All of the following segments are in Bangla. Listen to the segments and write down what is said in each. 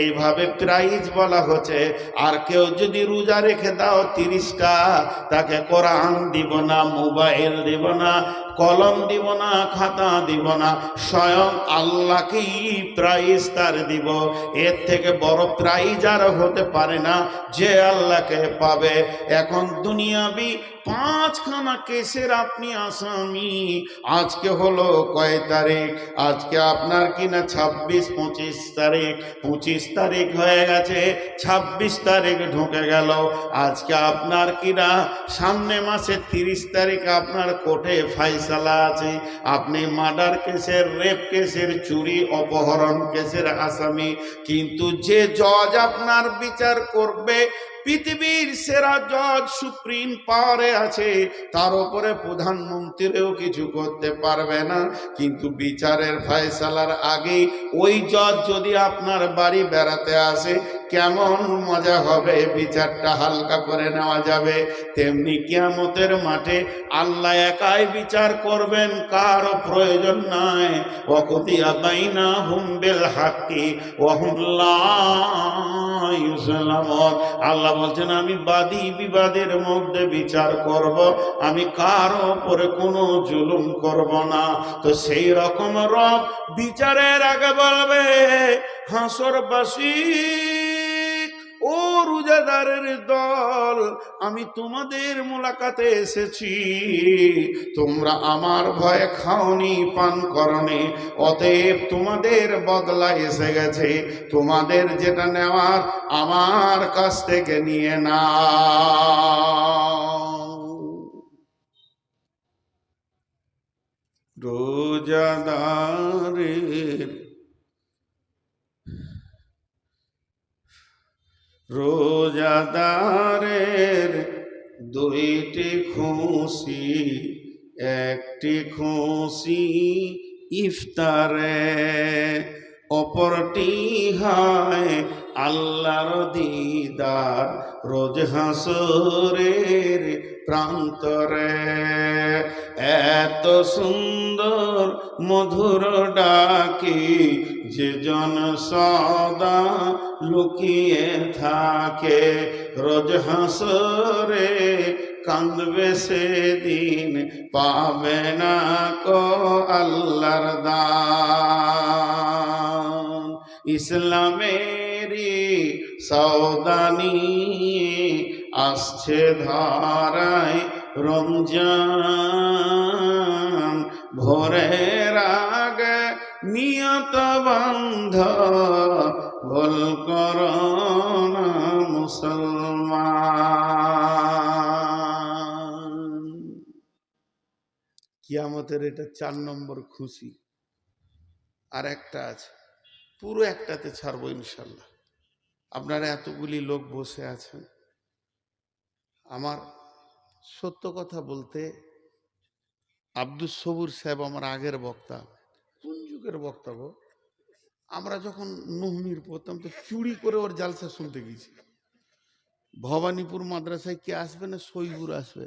এইভাবে প্রাইজ বলা হচ্ছে, আর কেউ যদি রোজা রেখে দাও তিরিশটা, তাকে কোরআন দিব না, মোবাইল দিব না, কলম দিব না, খাতা দিব না, স্বয়ং আল্লাহকেই প্রাইজ তার দিব। এর থেকে বড় প্রাইজ আর হতে পারে না, যে আল্লাহকে পাবে। এখন দুনিয়াবি পাঁচখানা কেসের আপনি আসামি। আজকে হলো কয় তারিখ? আজকে আপনার কিনা ছাব্বিশ, পঁচিশ তারিখ? পঁচিশ তারিখ হয়ে গেছে, ছাব্বিশ তারিখ ঢুকে গেল। আজকে আপনার কিনা সামনে মাসে তিরিশ তারিখ আপনার কোর্টে ফাইসালা আছে। আপনি মার্ডার কেসের, রেপ কেসের, চুরি, অপহরণ কেসের আসামি। কিন্তু যে জজ আপনার বিচার করবে পৃথিবীর সেরা জজ সুপ্রিম পাওয়ারে আছে, তার উপরে প্রধানমন্ত্রীও কিছু করতে পারবে না। কিন্তু বিচারের ফয়সালার আগেই ওই জজ যদি আপনার বাড়ি বেড়াতে আসে কেমন মজা হবে? বিচারটা হালকা করে নেওয়া যাবে। তেমনি কিয়ামতের মাঠে আল্লাহ একাই বিচার করবেন কারও প্রয়োজন নাই। ওকুতিয়া বাইনা হুম বেল হাক্কি ওহুল্লাহ আল্লাহ বলছেন, আমি বাদী বিবাদের মধ্যে বিচার করব, আমি কারও ওপরে কোনো জুলুম করব না। তো সেই রকম রব বিচারের আগে বলবে, হাসরবাসী ও রোজাদারের দল, আমি তোমাদের মোলাকাতে এসেছি। তোমরা আমার ভয়ে খাওনি পান করনি, অতএব তোমাদের বদলা এসে গেছে। তোমাদের যেটা নেওয়ার আমার কাছ থেকে নিয়ে না রোজাদারের রোজাদারের দুইটি খুশি, একটি খুশি ইফতারে, অপরটি হয় আল্লাহর দিদার রোজ হাসরের প্রান্তরে। এত সুন্দর মধুর ডাকি যে জন সদা লুকিয়ে থাকে, রোজ হাসরে কান্দবে সেদিন, পাবে না কো আল্লাহর ইসলামেরি সৌদানি আসছে ধারায় রমজান। ভোরের আগে নিয়ত বন্ধ ভুল করো মুসলমান। কিয়ামতের এটা চার নম্বর খুশি। আর একটা আছে, পুরো একটাতে ছাড়বো ইনশাল্লাহ। আপনারা এতগুলি লোক বসে আছেন। আমার সত্য কথা বলতে আব্দুল সবুর সাহেব আমার আগের বক্তা। কোন যুগের বক্তা গো? আমরা যখন নহমির পড়তাম, তো চুরি করে ওর জালসা শুনতে গেছি ভবানীপুর মাদ্রাসায় কে আসবে না সইগুর আসবে?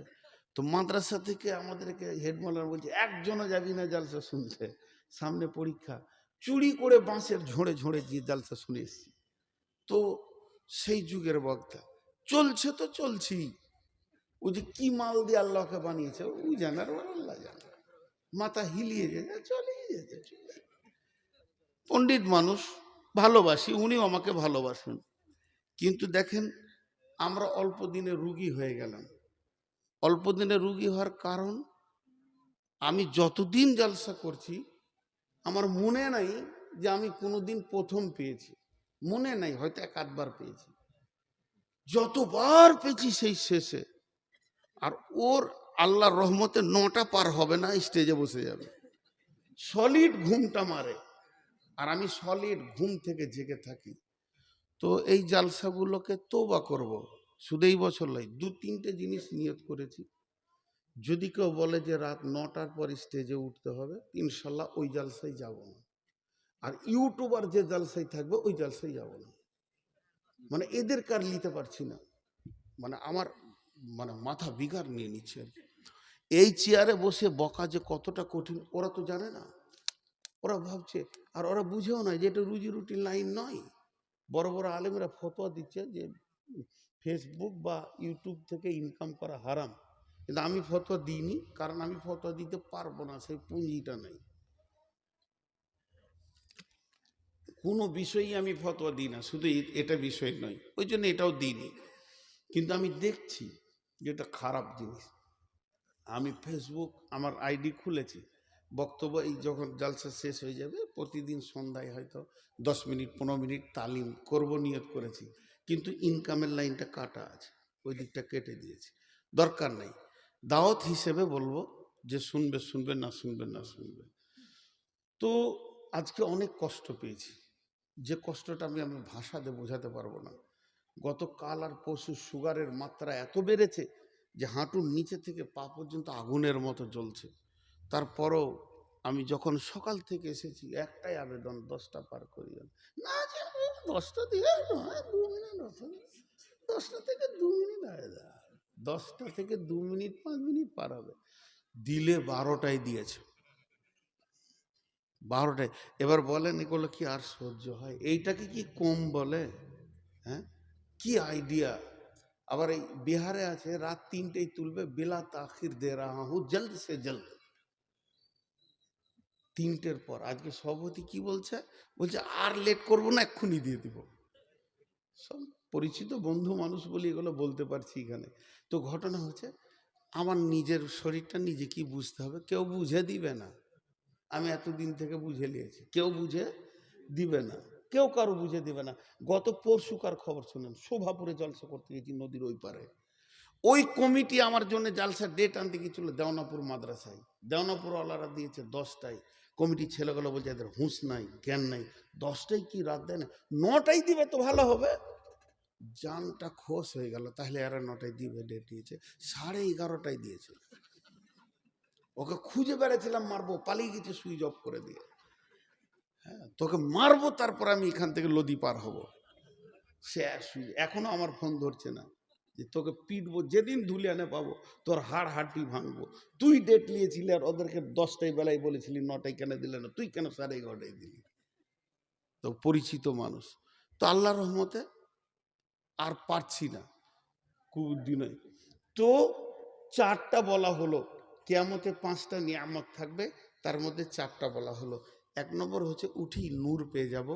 তো মাদ্রাসা থেকে আমাদেরকে হেডমালার বলছে, একজনও যাবি না জালসা শুনতে। সামনে পরীক্ষা। চুরি করে বাঁশের ঝোড়ে ঝোড়ে গিয়ে জালসা শুনে এসছি। তো সেই যুগের বক্তা। চলছে তো চলছি ও যে কি মাল দিয়ে আল্লাহকে বানিয়েছে ওই জানার আল্লাহ জানে। মাথা হিলিয়ে যেতে চলেই যেতে। পণ্ডিত মানুষ, ভালোবাসি, উনিও আমাকে ভালোবাসেন। কিন্তু দেখেন, আমরা অল্প দিনে রুগী হয়ে গেলাম। অল্প দিনে রুগী হওয়ার কারণ, আমি যতদিন জালসা করছি, আমার মনে নাই যে আমি কোনোদিন প্রথম পেয়েছি। মনে নাই, হয়তো এক আধবার পেয়েছি। যতবার পেয়েছি সেই শেষে। আর ওর আল্লাহর রহমতে নটা পার হবে না, স্টেজে বসে যাবে। সলিড ঘুমটা মারে। আর আমি সলিড ঘুম থেকে জেগে থাকি। তো এই জালসাগুলোকে তোবা করব। শুধু এই বছর নয়, দু তিনটে জিনিস নিয়ত করেছি। যদি কেউ বলে যে রাত নটার পর স্টেজে উঠতে হবে, ইনশাল্লাহ ওই জালসায় যাব না। আর ইউটিউবার যে জালসায় থাকবে, ওই জালসায় যাব না। মানে এদের কার নিতে পারছি না। মানে আমার মানে মাথা বিগার নিয়ে নিচ্ছে। এই চেয়ারে বসে বকা যে কতটা কঠিন, ওরা তো জানে না। ওরা ভাবছে, আর ওরা বুঝেও না যে এটা রুজি রুটির লাইন নয়। বড় বড় আলেমরা ফতোয়া দিচ্ছে যে ফেসবুক বা ইউটিউব থেকে ইনকাম করা হারাম। কিন্তু আমি ফতোয়া দিইনি, কারণ আমি ফতোয়া দিতে পারব না, সেই পুঁজিটা নেই। কোনো বিষয়েই আমি ফতোয়া দিই না, শুধু এটা বিষয় নয়। ওই জন্য এটাও দিইনি। কিন্তু আমি দেখছি যে এটা খারাপ জিনিস। আমি ফেসবুক আমার আইডি খুলেছি। বক্তব্য এই যখন জালসা শেষ হয়ে যাবে, প্রতিদিন সন্ধ্যায় হয়তো দশ মিনিট, পনেরো মিনিট তালিম করব, নিয়ত করেছি। কিন্তু ইনকামের লাইনটা কাটা আছে, ওই দিকটা কেটে দিয়েছি। দরকার নেই। দাওয়াত হিসেবে বলব যে শুনবে শুনবে, না শুনবে না শুনবে। তো আজকে অনেক কষ্ট পেয়েছি। যে কষ্টটা আমি আমি ভাষাতে বোঝাতে পারব না। গতকাল আর পশু সুগারের মাত্রা এত বেড়েছে যে হাঁটুর নিচে থেকে পা পর্যন্ত আগুনের মতো জ্বলছে। তারপরও আমি যখন সকাল থেকে এসেছি, একটাই আবেদন, দশটা পার করি না। দশটা দিয়ে নয়, দু মিনিট দশটা থেকে দু মিনিট আয়। দশটা থেকে দু মিনিট, পাঁচ মিনিট পার হবে। দিলে বারোটায় দিয়েছে। বারোটায়। এবার বলেন, এগুলো কি আর সহ্য হয়? এইটাকে কি কম বলে? হ্যাঁ? কি আইডিয়া আবার এই বিহারে আছে, রাত তিনটেই তুলবে, বেলা তাখির দে রাহা জলদ সে জলদ। তিনটের পর। আজকে সভাপতি কি বলছে? বলছে, আর লেট করব না, এক্ষুনি দিয়ে দিব। সব পরিচিত বন্ধু মানুষ বলি এগুলো বলতে পারছি এখানে। তো ঘটনা হচ্ছে, আমার নিজের শরীরটা নিজে কি বুঝতে হবে? কেউ বুঝে দিবে না। আমি এতদিন থেকে বুঝে নিয়েছি। কেউ বুঝে দিবে না। কেউ কারও বুঝে দিবে না। গত পরশুকার খবর শুনেন? শোভাপুরে জলসা করতে গেছি নদীর ওই পারে। ওই কমিটি আমার জন্য জালসা ডেট আনতে গিয়েছিল দেওনাপুর মাদ্রাসায়। দেওনাপুর ওয়ালারা দিয়েছে দশটায়। কমিটি ছেলেগুলো বলছে, এদের হুঁশ নাই, জ্ঞান নাই। দশটায় কি রাত দেয় না? নটায় দিবে তো ভালো হবে। জানটা খোশ হয়ে গেল, তাহলে এরা নটায় দিবে ডেট দিয়েছে সাড়ে এগারোটায় দিয়েছে। ওকে খুঁজে বেড়াচ্ছিলাম মারবো, পালিয়ে গেছে সুইচ অফ করে দিয়ে। হ্যাঁ তোকে মারবো, তারপর আমি এখান থেকে লদি পার হব। সে এখনও আমার ফোন ধরছে না। যে তোকে পিটবো, যেদিন ধুলিয়ানে পাবো, তোর হাড় হাড্ডি ভাঙবো। তুই ডেট নিয়েছিলি আর ওদেরকে দশটায় বেলায় বলেছিলি, নটায় কেন দিলে না? তুই কেন সাড়ে এগারোটায় দিলি? তো পরিচিত মানুষ। তো আল্লাহ রহমতে আর পারছি না কুবুদ্ধি নয়। তো চারটা বলা হলো, কেয়ামতে পাঁচটা নিয়ামত থাকবে, তার মধ্যে চারটা বলা হলো। এক নম্বর হচ্ছে উঠি নূর পেয়ে যাব,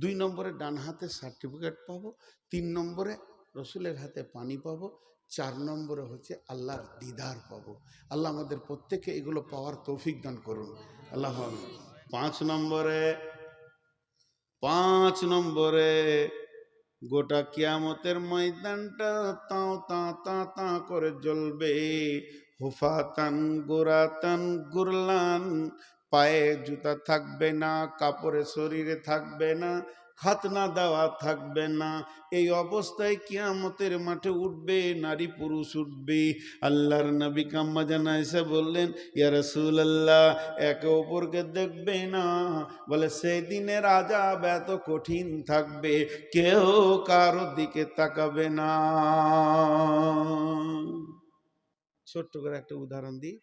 দুই নম্বরে ডান হাতে সার্টিফিকেট পাবো, তিন নম্বরে রসুলের হাতে পানি পাবো, চার নম্বরে হচ্ছে আল্লাহর দিদার পাবো। আল্লাহ আমাদের প্রত্যেকে এগুলো পাওয়ার তৌফিক দান করুন। আল্লাহ পাঁচ নম্বরে পাঁচ নম্বরে গোটা কিয়ামতের ময়দানটা তাও তা তা তা করে জ্বলবে। হুফাতান, গোরাতান, গুরলান, পায়ে জুতা থাকবে না, কাপড়ে শরীরে থাকবে না খাতনা দেওয়া থাকবে না। এই অবস্থায় কিয়ামতের মাঠে উঠবে, নারী পুরুষ উঠবে। আল্লাহর নবী কাম্মা জানা এসে বললেন, ইয়া রসুল আল্লাহ একে অপরকে দেখবে না। বলে, সেই দিনের আজাব এত কঠিন থাকবে, কেউ কারও দিকে তাকাবে না। ছোট্ট করে একটা উদাহরণ দিই।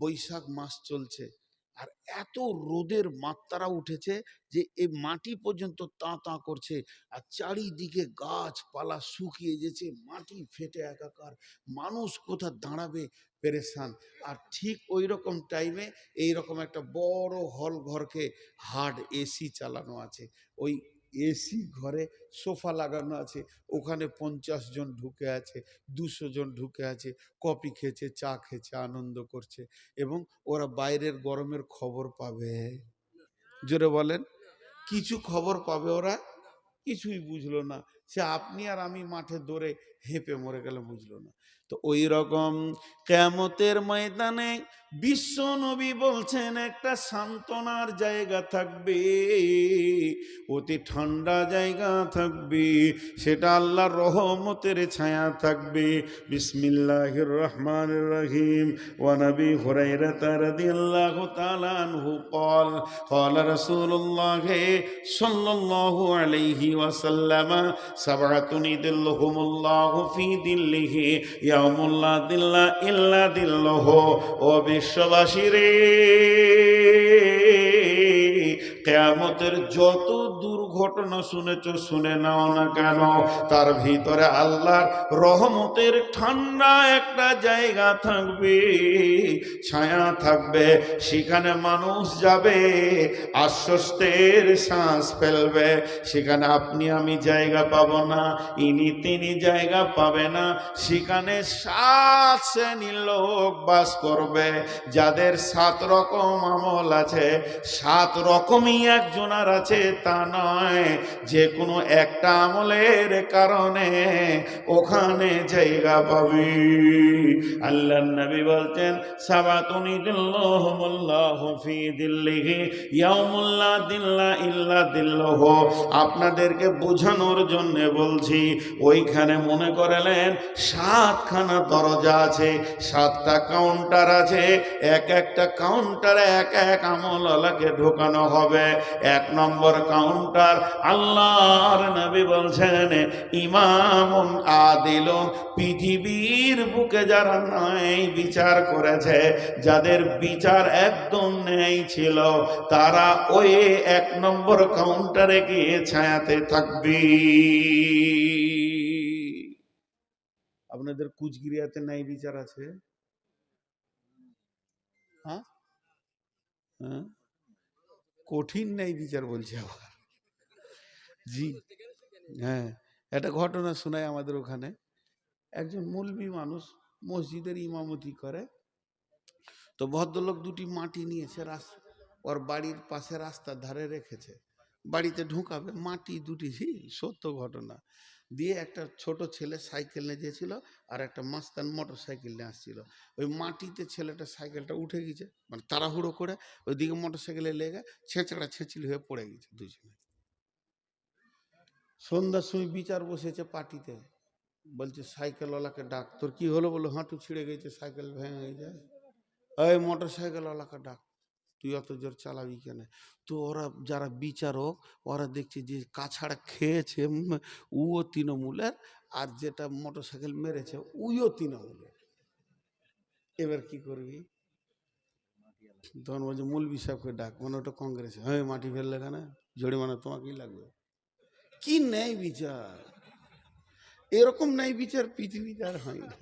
বৈশাখ মাস চলছে। আর এত রোদের মাত্রা উঠেছে যে এই মাটি পর্যন্ত তা তা করছে। আর চারিদিকে গাছপালা শুকিয়ে গেছে, মাটি ফেটে একাকার। মানুষ কোথা দাঁড়াবে? পেরেশান। আর ঠিক ওই রকম টাইমে এই রকম একটা বড় হল ঘরকে হার্ড এসি চালানো আছে। ওই এসি ঘরে সোফা লাগানো আছে, ওখানে পঞ্চাশ জন ঢুকে আছে, দুশো জন ঢুকে আছে কপি খেয়েছে, চা খেয়েছে, আনন্দ করছে এবং ওরা বাইরের গরমের খবর পাবে। জোরে বলেন, কিছু খবর পাবে ওরা? কিছুই বুঝলো না। সে আপনি আর আমি মাঠে দৌড়ে হেঁপে মরে গেলে বুঝলো না। তো ওই রকম কেমতের ময়দানে বিশ্ব নবী বলছেন, একটা সান্ত্বনার জায়গা থাকবে, অতি ঠান্ডা জায়গা থাকবে, সেটা আল্লাহর রহমতের ছায়া থাকবে। বিসমিল্লাহ রহমান রহিম। ওয়ানবি হুরাইরা তারাদি আল্লাহ তালান হু কল কল রসুল্লাহ সাল্লাল্লাহু আলাইহি ওয়াসাল্লাম সাবাতুন ইদুল্লাহুমুল্লাহ ফি দিল্লিহি ইয়ামুল্লা দিল্লা ইল্লা দিল্লহ। ও বিশ্ববাসী রে কেয়ামতের যত দূর ঘটনা শুনেছ, শুনে নাও না কেন? তার ভিতরে আল্লাহর রহমতের ঠান্ডা একটা জায়গা থাকবে, ছায়া থাকবে, সেখানে মানুষ যাবে, আশ্বস্তের শ্বাস ফেলবে। সেখানে আপনি, আমি জায়গা পাবো না, ইনি তিনি জায়গা পাবে না। সেখানে সাত শ্রেণির লোক বাস করবে, যাদের সাত রকম আমল আছে, সাত রকমই একজনার আছে, তা নয়। যে কোনো একটা আমলের কারণে ওখানে জায়গা পাবি। আল্লাহ নবী বলছেন সাবাতুনি দিল্লাহুমুল্লাহ ফি দিল্লিহি ইয়াউমুল্লা দিল্লা ইল্লা দিল্লাহ। আপনাদেরকে বোঝানোর জন্য বলছি, ওইখানে মনে করলেন সাতখানা দরজা আছে, সাতটা কাউন্টার আছে, এক একটা কাউন্টারে এক এক আমল আলাকে ঢোকানো হবে। এক নম্বর কাউন্টার আল্লাহর নবী বলছেন, ইমামুন আদিলুন, পৃথিবীর বুকে যারা ন্যায় বিচার করেছে, যাদের বিচার একদম ন্যায় ছিল, তারা ওই এক নম্বর কাউন্টারে গিয়ে ছায়াতে থাকবি। আপনাদের কুচগিরিয়াতে ন্যায় বিচার আছে? হ্যাঁ? হ্যাঁ? কঠিন নাই বিচার বলছে আবার। জি। হ্যাঁ একটা ঘটনা শোনায় আমাদের ওখানে। একজন মৌলবি মানুষ মসজিদের ইমামতি করে। তো ভদ্রলোক দুটি মাটি নিয়েছে রাস্তা ওর বাড়ির পাশে রাস্তার ধারে রেখেছে। বাড়িতে ঢুকাবে মাটি দুটি সত্য ঘটনা। দিয়ে একটা ছোট ছেলে সাইকেল নিয়ে গিয়েছিল আর একটা মাস্তান মোটর সাইকেল নিয়ে আসছিল। ওই মাটিতে ছেলেটা সাইকেলটা উঠে গেছে মানে তাড়াহুড়ো করে ওইদিকে মোটর সাইকেলে লেগে ছেঁচড়া ছেঁচড়ি হয়ে পড়ে গেছে দুজনে। সন্ধ্যার সময় বিচার বসেছে পার্টিতে। বলছে, সাইকেলওয়ালাকে ডাক। তোর কি হলো? বলো হাঁটু ছিঁড়ে গেছে, সাইকেল ভেঙে যায়। ওই মোটর সাইকেলওয়ালাকে ডাক। তুই অত জোর চালাবি কেন? তো ওরা যারা বিচারক, ওরা দেখছে যে কাছাড়া খেয়েছে উও তৃণমূলের, আর যেটা মোটর সাইকেল মেরেছে, উইও তৃণমূলের। এবার কি করবি? তখন বলছে মূলবি সাহেবকে ডাক। মানে ওটা কংগ্রেস হ্যাঁ মাটি ফেললে কেন? জরিমানা তোমাকেই লাগবে। কি ন্যায় বিচার? এরকম ন্যায় বিচার পৃথিবীতে আর হয় না।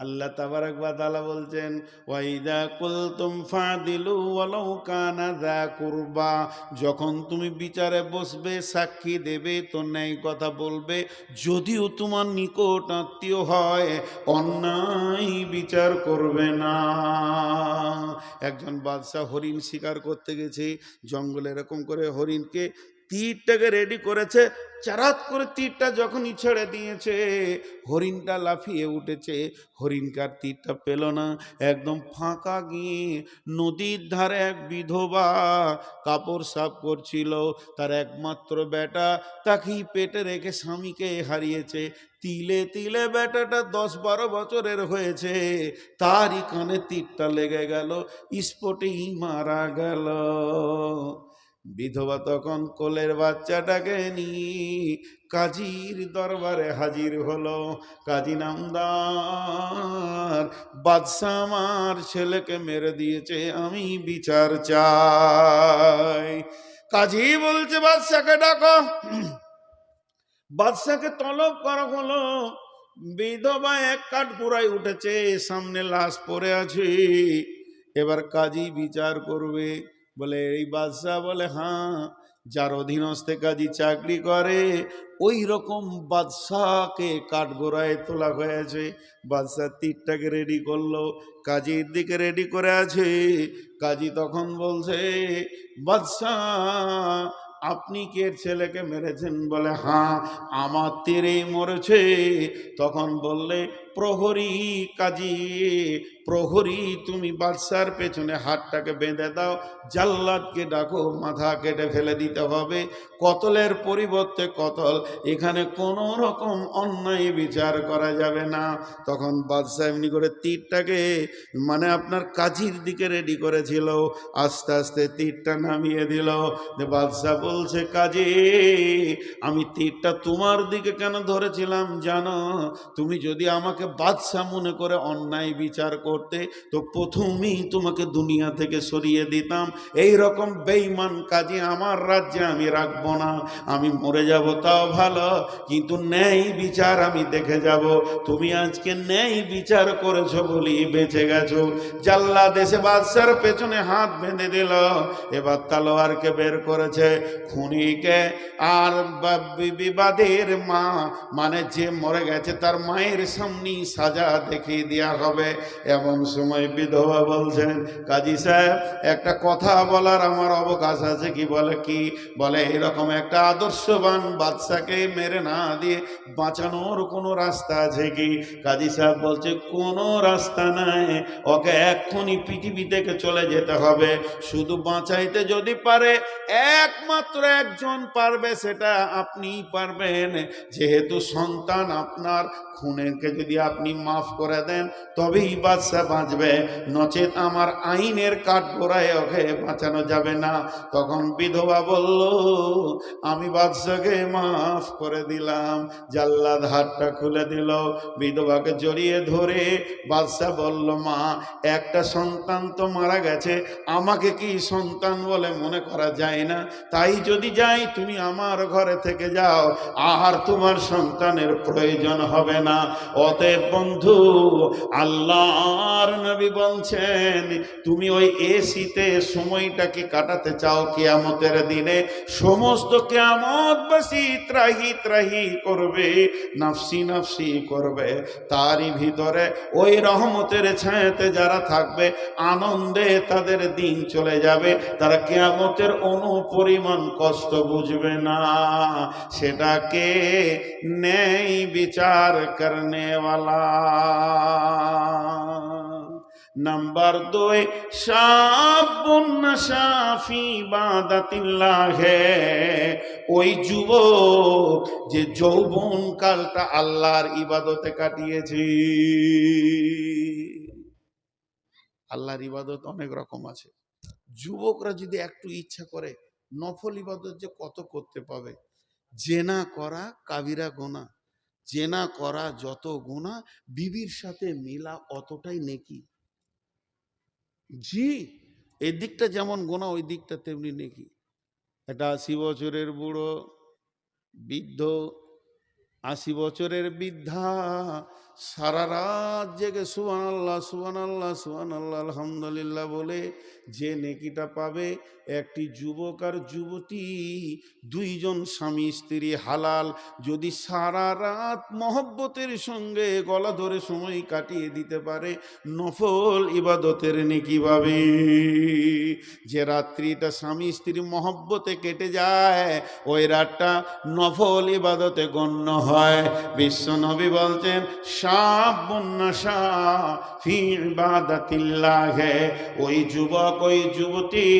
আল্লাহ তাবারাক ওয়া তাআলা বলছেন ওয়াইদা কুলতুম ফাদিলু ওয়ালাউ কানা যা কুরবা। যখন তুমি বিচারে বসবে, সাক্ষী দেবে, তো ন্যায় কথা বলবে। যদিও তোমার নিকট আত্মীয় হয়, অন্যায় বিচার করবে না। একজন বাদশাহ হরিণ শিকার করতে গেছে, জঙ্গলে এরকম করে হরিণকে তীরটাকে রেডি করেছে। চারাত করে তীরটা যখনই ছেড়ে দিয়েছে, হরিণটা লাফিয়ে উঠেছে। হরিণকার তীরটা পেল না। একদম ফাঁকা গিয়ে নদীর ধারে এক বিধবা কাপড় সাফ করছিল। তার একমাত্র বেটা তাকেই পেটে রেখে স্বামীকে হারিয়েছে। তিলে তিলে বেটাটা দশ বারো বছরের হয়েছে। তারই কানে তীরটা লেগে গেল। স্পটেই মারা গেল। বিধবা তখন কোলের বাচ্চাটাকে নিয়ে কাজীর দরবারে হাজির হলো। কাজী নামদার, বাদশাহ আমার ছেলেকে মেরে দিয়েছে, আমি বিচার চাই। কাজী বলছে বাদশাকে ডাকো। বাদশাকে তলব করা হলো। বিধবা এক কাঠ পুরাই উঠেছে, সামনে লাশ পড়ে আছে। এবার কাজী বিচার করবে। বলে, এই বাদশাহ বলে হ্যাঁ যার অধীনস্থে কাজী চাকরি করে, ওই রকম বাদশাহকে কাঠগোড়ায় তোলা হয়েছে। বাদশাহ তীরটাকে রেডি করল, কাজীর দিকে রেডি করে আছে। কাজী তখন বলছে, বাদশাহ, আপনি কে ছেলেকে মেরেছেন? বলে হ্যাঁ আমার তীরেই মরেছে। তখন বললে প্রহরী কাজী, প্রহরী তুমি বাদশার পেছনে হাতটাকে বেঁধে দাও, জাল্লাদকে ডাকো, মাথা কেটে ফেলে দিতে হবে। কতলের পরিবর্তে কতল, এখানে কোনো রকম অন্যায় বিচার করা যাবে না। তখন বাদশাহ এমনি করে তীরটাকে মানে আপনার কাজীর দিকে রেডি করেছিল, আস্তে আস্তে তীরটা নামিয়ে দিল। যে বাদশাহ বলছে, কাজী, আমি তীরটা তোমার দিকে কেন ধরেছিলাম? জানো, তুমি যদি আমাকে আমাকে বাদশাহ মনে করে অন্যায় বিচার করতে, তো প্রথমেই তোমাকে দুনিয়া থেকে সরিয়ে দিতাম। এই রকম বেইমান কাজে আমার রাজ্যে আমি রাখব না। আমি মরে যাব, তাও ভালো, কিন্তু ন্যায় বিচার আমি দেখে যাব। তুমি আজকে ন্যায় বিচার করেছ বলি বেঁচে গেছো। জাল্লা দেশে বাদশার পেছনে হাত বেঁধে দিল। এবার তালোয়ারকে বের করেছে খুনিকে। আর বিবাদের মা মানে যে মরে গেছে, তার মায়ের সামনেই সাজা দেখিয়ে দেওয়া হবে। এমন সময় বিধবা বলছেন, কাজী সাহেব, একটা কথা বলার আমার অবকাশ আছে কি বলে কি? বলে, এরকম একটা আদর্শবান বাদশাকে মেরে না দিয়ে বাঁচানোর কোনো রাস্তা আছে কি? কাজী সাহেব বলছে, কোনো রাস্তা নাই। ওকে এক্ষুনি পৃথিবী থেকে চলে যেতে হবে। শুধু বাঁচাইতে যদি পারে, একমাত্র একজন পারবে সেটা আপনিই পারবেন। যেহেতু সন্তান আপনার, খুনেরকে যদি আপনি মাফ করে দেন, তবেই বাচ্চা বাঁচবে। নচেত আমার আইনের কাঠ গোড়ায় ওকে বাঁচানো যাবে না। তখন বিধবা বলল, আমি বাদশাকে মাফ করে দিলাম। জাল্লাদ হাতটা খুলে দিল। বিধবাকে জড়িয়ে ধরে বাদশাহ বলল, মা, একটা সন্তান তো মারা গেছে। আমাকে কি সন্তান বলে মনে করা যায় না? তাই যদি যাই, তুমি আমার ঘরে থেকে যাও। আর তোমার সন্তানের প্রয়োজন হবে না। অতএব বন্ধু, আল্লাহর নবী বলছেন, তুমি ওই এসিতে সময়টাকে কাটাতে চাও কিয়ামতের দিনে। সমস্ত কিয়ামতবাসী ত্রাহি ত্রাহি করবে, নাফসি নাফসি করবে। তারই ভিতরে ওই রহমতের ছায়াতে যারা থাকবে, আনন্দে তাদের দিন চলে যাবে। তারা কেয়ামতের অনুপরিমাণ কষ্ট বুঝবে না। সেটাকে নেই বিচার করনেওয়ালা নাম্বার দুই সাফি বাদাতিল্লাহে ওই যুবক যে যৌবন কালটা আল্লাহর ইবাদতে কাটিয়েছি। আল্লাহর ইবাদত অনেক রকম আছে। যুবকরা যদি একটু ইচ্ছা করে, নফল ইবাদত যে কত করতে পাবে? জেনা করা, কাবিরা গোনা। জেনা করা যত গোনা বিবির সাথে মেলা অতটাই নেকি। জি এই দিকটা যেমন গোনা ওই দিকটা তেমনি নেকি। একটা আশি বছরের বুড়ো, বৃদ্ধ, আশি বছরের বৃদ্ধা সারা রাত জেগে সুবান আল্লাহ সুবান আল্লাহ সুবান আল্লাহ আলহামদুলিল্লাহ বলে যে নেকিটা পাবে একটি যুবক আর যুবতী, দুইজন স্বামী স্ত্রী হালাল। যদি সারা রাত মহব্বতের সঙ্গে গলা ধরে সময় কাটিয়ে দিতে পারে, নফল ইবাদতের নেকি পাবে। যে রাত্রিটা স্বামী স্ত্রী মহব্বতে কেটে যায়, ওই রাতটা নফল ইবাদতে গণ্য হয়। বিশ্বনবী বলছেন ওই যুবক, ওই যুবতী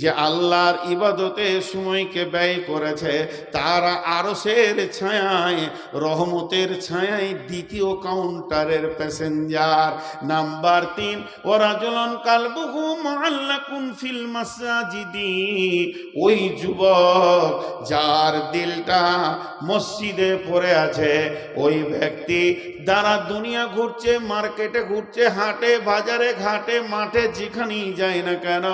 যে আল্লাহর ইবাদতে সময়কে ব্যয় করেছে, তারা আরসের ছায়ায়, রহমতের ছায়ায় দ্বিতীয় কাউন্টারের প্যাসেঞ্জার নাম্বার তিন, ওরা জ্বলন কালবুহু মাল্লাকুন ফিল মাসাজিদি। ওই যুবক যার দিলটা মসজিদে পড়ে আছে, ওই ব্যক্তি যারা দুনিয়া ঘুরছে, মার্কেটে ঘুরছে, হাটে, বাজারে ঘাটে, মাঠে যেখানেই যায় না কেন,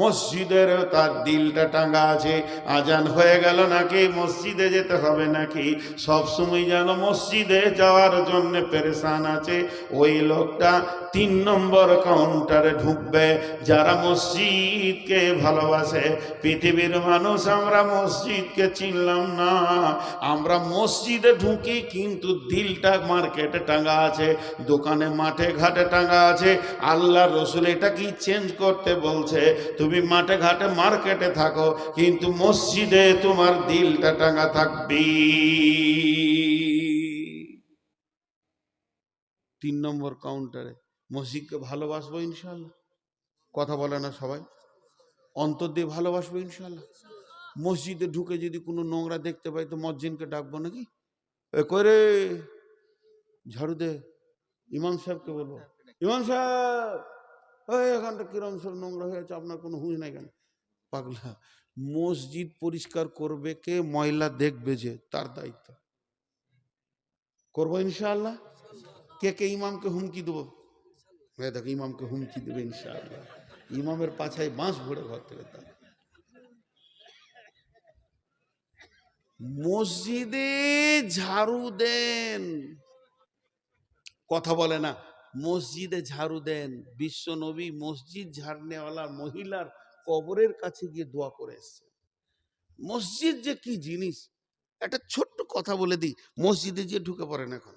মসজিদের তার দিলটা টাঙ্গা আছে। আজান হয়ে গেল নাকি? মসজিদে যেতে হবে নাকি? সবসময় যেন মসজিদে যাওয়ার জন্য পেরেশান আছে। ওই লোকটা তিন নম্বর কাউন্টারে ঢুকবে। যারা মসজিদকে ভালোবাসে, পৃথিবীর মানুষ, আমরা মসজিদকে চিনলাম না। আমরা মসজিদে ঢুকি, কিন্তু দিলটা মার্কেটে টাঙ্গা আছে, দোকানে মাঠে ঘাটে টাঙ্গা আছে। আল্লাহ রসুল এটা কি চেঞ্জ করতে বলছে? তুমি মাঠে ঘাটে মার্কেটে থাকো, কিন্তু মসজিদে তোমার দিলটা টাঙ্গা থাকবি তিন নম্বর কাউন্টারে মসজিদকে ভালোবাসবো ইনশাল্লাহ কথা বলে না সবাই? অন্তর দিয়ে ভালোবাসবো ইনশাল্লাহ মসজিদে ঢুকে যদি কোনো নোংরা দেখতে পাই, তো মসজিদকে ডাকবো নাকি? করে ঝাড়ু দে। ইমাম সাহেবকে বলব ইমাম সাহেব ওই এখানটা কিরম সব নোংরা হয়ে হয়েছে আপনার কোনো হুঁশ নাই কেন? পাগলা মসজিদ পরিষ্কার করবে কে ময়লা দেখবে যে তার দায়িত্ব। করব ইনশাআল্লাহ? কে কে ইমামকে হুমকি দেবো? হ্যাঁ দেখো ইমামকে হুমকি দেবে ইনশাআল্লাহ। ইমামের পাছায় বাঁশ ভরে ঘর থেকে তার। মসজিদে ঝাড়ু দেন। কথা বলে না। মসজিদে ঝাড়ু দেন। বিশ্ব নবী মসজিদ ঝাড়নেওয়ালা মহিলার কবরের কাছে গিয়ে দোয়া করে এসছে মসজিদ যে কি জিনিস? একটা ছোট্ট কথা বলে দিই। মসজিদে যে ঢুকে পড়েন এখন।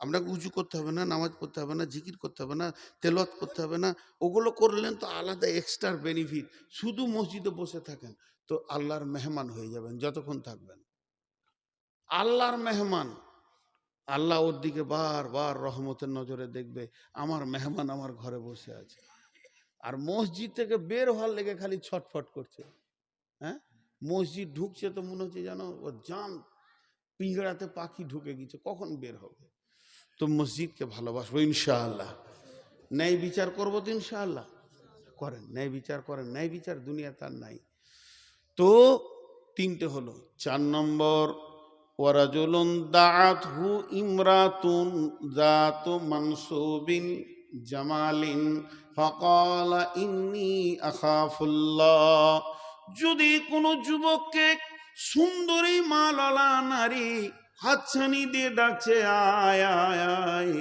আপনাকে উঁচু করতে হবে না, নামাজ পড়তে হবে না, জিকির করতে হবে না তেলত করতে হবে না, ওগুলো করলেন তো আলাদা এক্সট্রা বেনিফিট শুধু মসজিদে বসে থাকেন তো আল্লাহর মেহমান হয়ে যাবেন, যতক্ষণ থাকবেন। আল্লাহর মেহমান। আল্লাহ ওর দিকে বারবার রহমতের নজরে দেখবে, আমার মেহমান আমার ঘরে বসে আছে। আর মসজিদ থেকে বের হওয়ার লেগে খালি ছটফট করছে। হ্যাঁ? মসজিদ ঢুকছে তো মনে হচ্ছে জানো ও জাম পিঁজড়াতে পাখি ঢুকে গেছে, কখন বের হবে? তো মসজিদকে ভালোবাসবো ইনশাআল্লাহ। ন্যায় বিচার করব তো ইনশাআল্লাহ। করেন, ন্যায় বিচার করেন, ন্যায় বিচার দুনিয়া তার নাই। তো তিনটে হলো, চার নম্বর ওয়ারাজুলুন দাআতহু ইমরাতুন জাতু মানসুবিন জামালিন ফাকালা ইন্নী আখাফুল্লাহ। যদি কোনো যুবককে সুন্দরী মালালা নারী হাতছানি দিয়ে ডাকছে, আয় আয় আয়,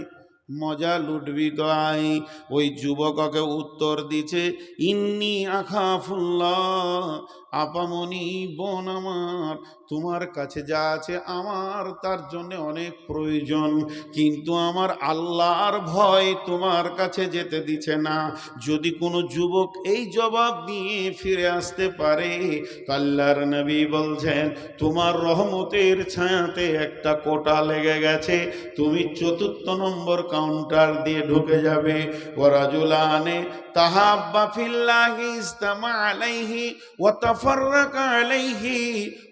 মজা লুটবি তো, আয়। ওই যুবককে উত্তর দিছে ইন্নি আখাফুল্লাহ। আপামনি বোন আমার, তোমার কাছে যা আছে আমার, তার জন্য অনেক প্রয়োজন। কিন্তু আমার আল্লাহর ভয় তোমার কাছে যেতে দিছে না। যদি কোনো যুবক এই জবাব দিয়ে ফিরে আসতে পারে, তো আল্লাহর নবী বলছেন, তোমার রহমতের ছায়াতে একটা কোটা লেগে গেছে। তুমি চতুর্থ নম্বর কাউন্টার দিয়ে ঢুকে যাবে। ওরাজুলানে তাহাব্বা ফিল্লাহি ইস্তামা আলাইহি ওয়া তাফাররাকা আলাইহি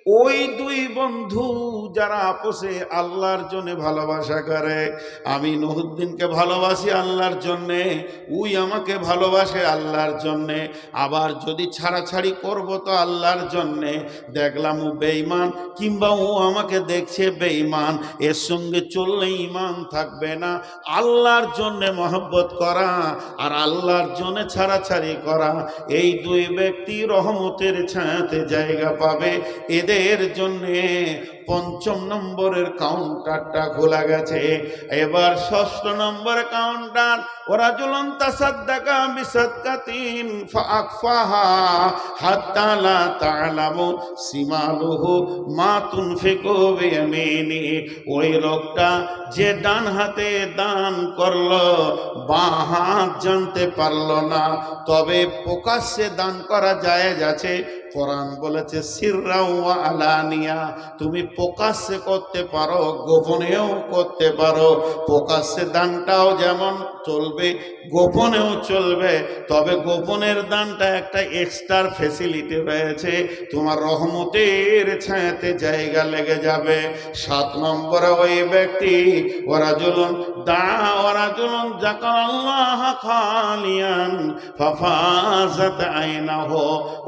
ওই দুই বন্ধু যারা আপোষে আল্লাহর জন্য ভালোবাসা করে। আমি নহুদ্দিনকে ভালোবাসি আল্লাহর জন্যে, উই আমাকে ভালোবাসে আল্লাহর জন্যে। আবার যদি ছাড়াছাড়ি করব তো আল্লাহর জন্যে। দেখলাম ও বেঈমান, কিংবা ও আমাকে দেখছে বেঈমান। এর সঙ্গে চললে ইমান থাকবে না। আল্লাহর জন্যে মহব্বত করা আর আল্লাহর জন্যে ছাড়াছাড়ি করা। এই দুই ব্যক্তি রহমতের ছায়াতে জায়গা পাবে। এদের জন্যে পঞ্চম নম্বরের কাউন্টারটা খোলা গেছে। এবার ষষ্ঠ নম্বর কাউন্টার ওরা জ্বলন তাসাদ্দাকা বিসাদকাতিন ফাকফাহা হাত্তা লা তা'লামু সিমালুহু মা তুনফিকু বিয়ামিনি। ওই লোকটা যে ডান হাতে দান করল, বাঁ হাত জানতে পারল না। তবে প্রকাশ্যে দান করা যায় আছে। কোরআন বলেছে সিররা আলানিয়া। তুমি প্রকাশ্যে করতে পারো, গোপনেও করতে পারো। প্রকাশ্যে দানটাও যেমন চলবে, গোপনেও চলবে, তবে গোপনের দানটা একটা এক্সট্রা ফেসিলিটি রয়েছে। তোমার রহমতের ছায়াতে জায়গা লেগে যাবে। সাত নম্বরে ওই ব্যক্তি, ওরা জুলুন দা ওরা জুলুন জাকার আল্লাহ খালিয়ান, ফাফাজাত আইনাহ।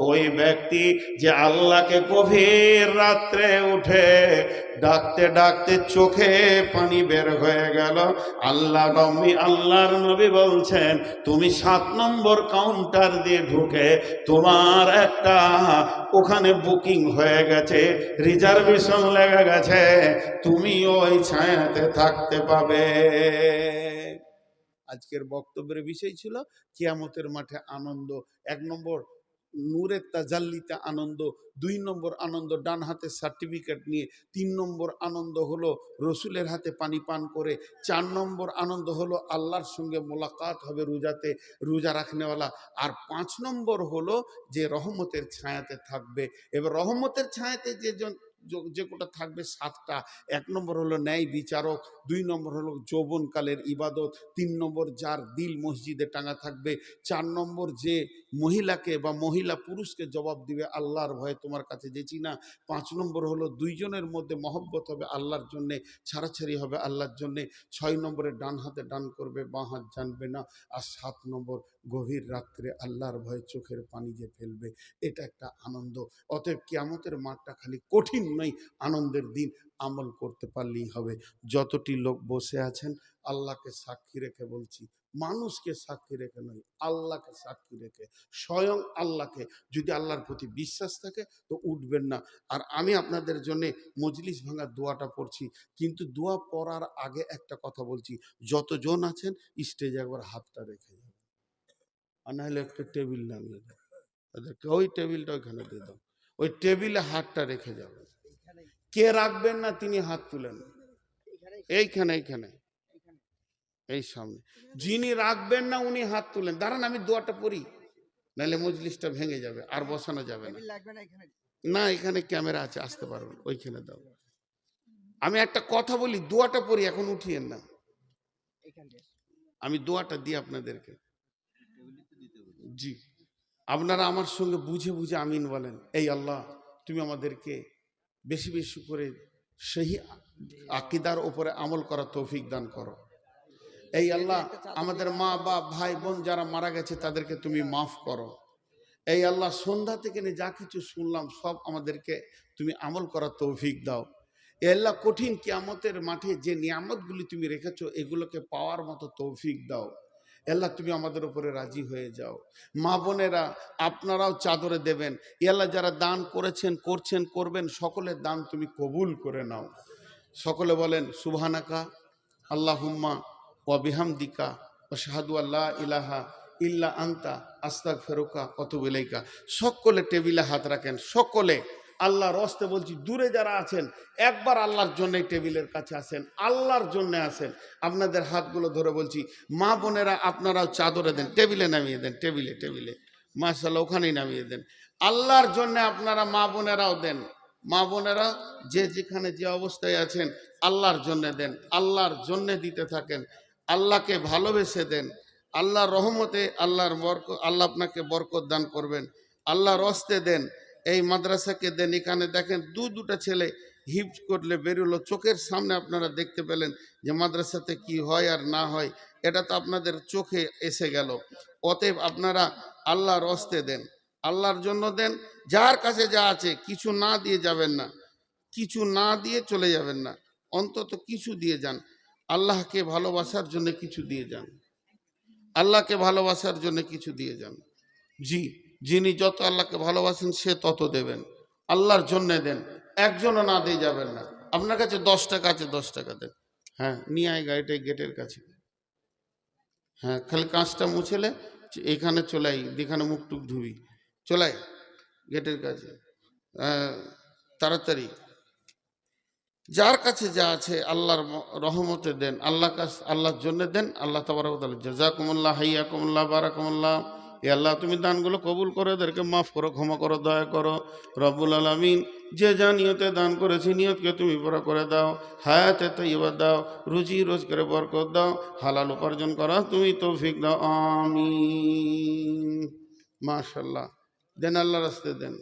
ওই ব্যক্তি যে আল্লাহকে গভীর রাত্রে উঠে ডাকতে ডাকতে চোখে পানি বের হয়ে গেল। আল্লাহ রমি আল্লাহর নবী বলছেন, তুমি সাত নম্বর কাউন্টার দিয়ে ঢুকে তোমার একটা ওখানে বুকিং হয়ে গেছে রিজার্ভেশন লেগে গেছে, তুমি ওই ছায়াতে থাকতে পাবে। আজকের বক্তব্যের বিষয় ছিল, কিয়ামতের মাঠে আনন্দ। এক নম্বর নূরের তাজাল্লিতে আনন্দ, দুই নম্বর আনন্দ ডান হাতে সার্টিফিকেট নিয়ে, তিন নম্বর আনন্দ হলো রসুলের হাতে পানি পান করে, চার নম্বর আনন্দ হলো আল্লাহর সঙ্গে মোলাকাত হবে রোজাতে, রোজা রাখনেওয়ালা, আর পাঁচ নম্বর হলো যে রহমতের ছায়াতে থাকবে। এবার রহমতের ছায়াতে যে যে- কোটা থাকবে সাতটা। এক নম্বর হলো ন্যায় বিচারক, দুই নম্বর হলো যৌবনকালের ইবাদত, তিন নম্বর যার দিল মসজিদে টাঙা থাকবে, চার নম্বর যে মহিলাকে বা মহিলা পুরুষকে জবাব দিবে, আল্লাহর ভয়ে তোমার কাছে যেছি না। পাঁচ নম্বর হলো দুইজনের মধ্যে মহব্বত হবে আল্লাহর জন্যে, ছাড়াছাড়ি হবে আল্লাহর জন্যে, ছয় নম্বরে ডান হাতে ডান করবে, বাঁ হাত জানবে না। আর সাত নম্বর গভীর রাত্রে আল্লাহর ভয়ে চোখের পানি যে ফেলবে, এটা একটা আনন্দ। অতএব কিয়ামতের মাঠটা খালি কঠিন নয়, আনন্দের দিন আমল করতে পারলেই হবে। যতটি লোক বসে আছেন, আল্লাহকে সাক্ষী রেখে বলছি, মানুষকে সাক্ষী রেখে নয়, আল্লাহকে সাক্ষী রেখে, স্বয়ং আল্লাহকে। যদি আল্লাহর প্রতি বিশ্বাস থাকে, তো উঠবেন না। আর আমি আপনাদের জন্য মজলিস ভাঙার দোয়াটা পড়ছি, কিন্তু দোয়া পড়ার আগে একটা কথা বলছি, যতজন আছেন স্টেজে একবার হাতটা রেখে যাবেন আর নাহলে একটা টেবিল নামিয়ে দাও। ওদেরকে ওই টেবিলটা ওইখানে দিয়ে দাও। ওই টেবিলে হাতটা রেখে যাবেন কে রাখবেন না তিনি হাত তুলেন এইখানে এইখানে। এই সামনে। যিনি রাখবেন না উনি হাত তুলেন। দাঁড়ান, আমি দোয়াটা পড়ি। নাহলে মজলিসটা ভেঙে যাবে, আর বসানো যাবে না। না, এখানে ক্যামেরা আছে, আসতে পারবেন, ওইখানে দাও। আমি একটা কথা বলি, দোয়াটা পড়ি, এখন উঠিয়েন না। আমি দোয়াটা দিই আপনাদেরকে। জি। আপনারা আমার সঙ্গে বুঝে বুঝে আমিন বলেন। এই আল্লাহ, তুমি আমাদেরকে বেশি বেশি করে সেই আকিদার ওপরে আমল করা তৌফিক দান করো। এই আল্লাহ, আমাদের মা, বাপ, ভাই, বোন যারা মারা গেছে, তাদেরকে তুমি মাফ করো। এই আল্লাহ, সন্ধ্যা থেকে নিয়ে যা কিছু শুনলাম, সব আমাদেরকে তুমি আমল করার তৌফিক দাও। আল্লাহ, কঠিন কিয়ামতের মাঠে যে নিয়ামতগুলি তুমি রেখেছো, এগুলোকে পাওয়ার মতো তৌফিক দাও। আল্লাহ তুমি আমাদের উপরে রাজি হয়ে যাও। মা বোনেরা, আপনারাও চাদরে দেবেন। এ আল্লাহ যারা দান করেছেন, করছেন, করবেন, সকলের দান তুমি কবুল করে নাও। সকলে বলেন, সুবহানাকা, আল্লাহুম্মা ওয়া বিহামদিকা ও শাহাদু আল্লাহ ইলাহা ইল্লা আন্তা আস্তাক ফেরুকা অতুবিলাইকা সকলে টেবিলে হাত রাখেন। সকলে আল্লাহর রস্তে বলছি, দূরে যারা আছেন, একবার আল্লাহর জন্যই টেবিলের কাছে আসেন, আল্লাহর জন্য আসেন। আপনাদের হাতগুলো ধরে বলছি, মা বোনেরা আপনারাও চাদরে দেন, টেবিলে নামিয়ে দেন, টেবিলে টেবিলে। মাশাল্লাহ ওখানেই নামিয়ে দেন। আল্লাহর জন্য আপনারা মা বোনেরাও দেন। মা বোনেরা যে যেখানে যে অবস্থায় আছেন, আল্লাহর জন্য দেন, আল্লাহর জন্যে দিতে থাকেন, আল্লাহকে ভালোবেসে দেন, আল্লাহর রহমতে আল্লাহর বরক, আল্লাহ আপনাকে বরকত দান করবেন, আল্লাহর রস্তে দেন এই মাদ্রাসাকে দেন, এখানে দেখেন দু দুটা ছেলে হিপ করলে বেরোলো, চোখের সামনে আপনারা দেখতে পেলেন যে মাদ্রাসাতে কি হয় আর না হয়, এটা তো আপনাদের চোখে এসে গেল। অতএব আপনারা আল্লাহর অস্তে দেন, আল্লাহর জন্য দেন, যার কাছে যা আছে, কিছু না দিয়ে যাবেন না, কিছু না দিয়ে চলে যাবেন না, অন্তত কিছু দিয়ে যান, আল্লাহকে ভালোবাসার জন্য কিছু দিয়ে যান, আল্লাহকে ভালোবাসার জন্য কিছু দিয়ে যান। জি। যিনি যত আল্লাহকে ভালোবাসেন, সে তত দেবেন। আল্লাহর জন্য দেন, একজনও না দিয়ে যাবেন না। আপনার কাছে দশ টাকা আছে, দশ টাকা দেন। হ্যাঁ নিয়ে আয় গাড়িটাই গেটের কাছে। হ্যাঁ খালি কাঁচটা মুছেলে এখানে চলাই যেখানে মুখ টুক ধুবি। চলাই গেটের কাছে। তাড়াতাড়ি। যার কাছে যা আছে, আল্লাহর রহমতে দেন। আল্লাহ কাছ আল্লাহর জন্য দেন। আল্লাহ তাবারক জাজাকুমুল্লাহ হাইয়াকুমুল্লাহ, বারাকুমুল্লাহ। এ আল্লাহ তুমি দানগুলো কবুল করো, এদেরকে মাফ করো, ক্ষমা করো, দয়া করো। রব্বুল আলমিন যে যা নিয়তে দান করেছি, নিয়তকে তুমি পুরা করে দাও। হায়াতে তৈবা দাও, রুজি, রোজগারে বরকত দাও, হালাল উপার্জন করা তুমি তৌফিক দাও আমি মাশাল্লাহ দেন আল্লাহ রাস্তে দেন।